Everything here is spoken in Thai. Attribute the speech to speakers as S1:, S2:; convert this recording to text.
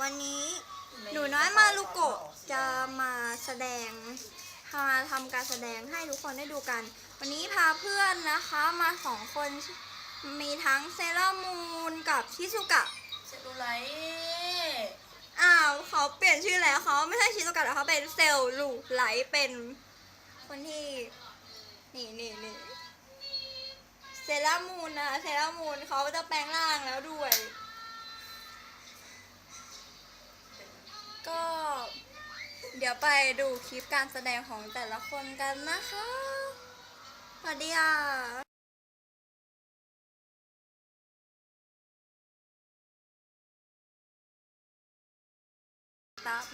S1: วันนี้หนูน้อยมารุโกะจะมาแสดงมาทำการแสดงให้ทุกคนได้ดูกัน วันนี้พาเพื่อนนะคะมาสองคนมีทั้งเซรามูนกับชิซุกะ
S2: เซลลูไลท์
S1: อ้าวเขาเปลี่ยนชื่อแล้วเขาไม่ใช่ชิซุกะแล้วเขาเป็นเซลลูไลท์เป็นคนที่นี่นี่นี่เซรามูนนะเซรามูนเขาจะแปลงร่างแล้วด้วย เดี๋ยวไปดูคลิปการแสดงของแต่ละคนกันนะคะสวัสดีค่ะตาม